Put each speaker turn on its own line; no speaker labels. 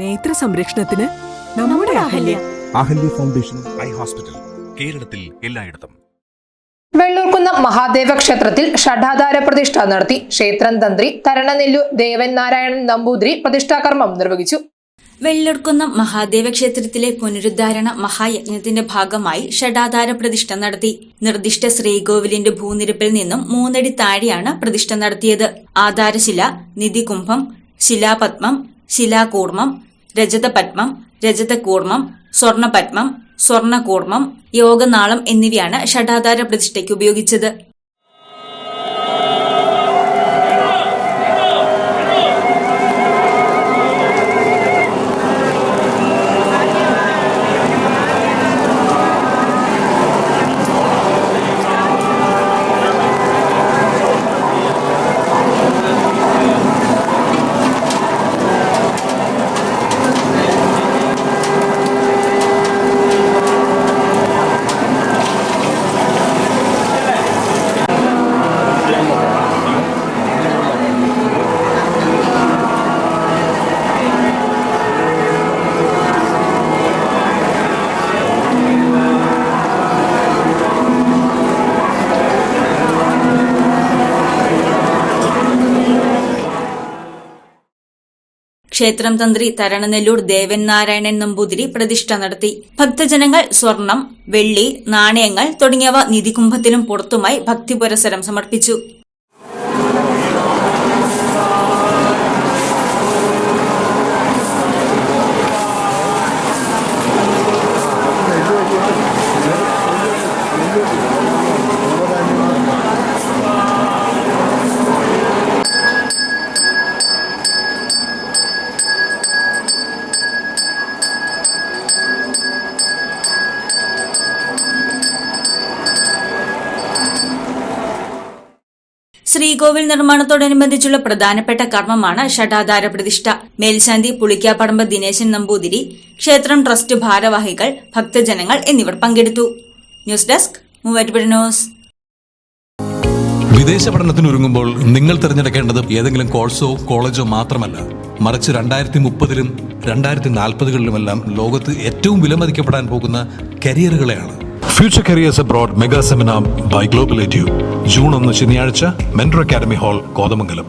നേത്ര സംരക്ഷണത്തിന് നമ്മുടെ Ahalya.
Ahalya. Foundation eye hospital കേരളത്തിൽ എല്ലായിടത്തും.
വെള്ളൂർക്കുന്ന മഹാദേവ ക്ഷേത്രത്തിൽ ഷഡാധാര പ്രതിഷ്ഠ നടത്തി ക്ഷേത്രം തന്ത്രി തരണനെല്ലു ദേവൻ നാരായണൻ നമ്പൂതിരി പ്രതിഷ്ഠാകർമ്മം നിർവഹിച്ചു.
വെള്ളൂർക്കുന്നം മഹാദേവ ക്ഷേത്രത്തിലെ പുനരുദ്ധാരണ മഹായജ്ഞത്തിന്റെ ഭാഗമായി ഷഡാധാര പ്രതിഷ്ഠ നടത്തി. നിർദ്ദിഷ്ട ശ്രീകോവിലിന്റെ ഭൂനിരപ്പിൽ നിന്നും മൂന്നടി താഴെയാണ് പ്രതിഷ്ഠ നടത്തിയത്. ആധാരശില നിധികുംഭം ശിലാപത്മം ശിലാകൂർമ്മം രജതപത്മം രജതകൂർമ്മം സ്വർണപത്മം സ്വർണകൂർമ്മം യോഗനാളം എന്നിവയാണ് ഷഡാധാര പ്രതിഷ്ഠയ്ക്ക് ഉപയോഗിച്ചത്. ക്ഷേത്രം തന്ത്രി തരണനെല്ലൂർ ദേവൻ നാരായണൻ നമ്പൂതിരി പ്രതിഷ്ഠ നടത്തി. ഭക്തജനങ്ങൾ സ്വർണം വെള്ളി നാണയങ്ങൾ തുടങ്ങിയവ നിധികുംഭത്തിനും പുറത്തുമായി ഭക്തിപുരസരം സമർപ്പിച്ചു. ശ്രീകോവിൽ നിർമ്മാണത്തോടനുബന്ധിച്ചുള്ള പ്രധാനപ്പെട്ട കർമ്മമാണ് ഷടാധാര പ്രതിഷ്ഠ. മേൽശാന്തി പുളിക്കാപ്പടമ്പ് ദിനേശൻ നമ്പൂതിരി ക്ഷേത്രം ട്രസ്റ്റ് ഭാരവാഹികൾ ഭക്തജനങ്ങൾ എന്നിവർ പങ്കെടുത്തു. News desk Muvattupuzha news.
വിദേശ പഠനത്തിനൊരുങ്ങുമ്പോൾ നിങ്ങൾ തിരഞ്ഞെടുക്കേണ്ടത് ഏതെങ്കിലും കോഴ്സോ കോളേജോ മാത്രമല്ല. മറിച്ച് രണ്ടായിരത്തി മുപ്പതിലും രണ്ടായിരത്തി നാൽപ്പതുകളിലുമെല്ലാം ലോകത്ത് ഏറ്റവും വിലമതിക്കപ്പെടാൻ പോകുന്ന കരിയറുകളെയാണ്. Future careers abroad mega seminar by global edu June ഒന്ന് ശനിയാഴ്ച മെൻട്രോ അക്കാദമി ഹാൾ കോതമംഗലം.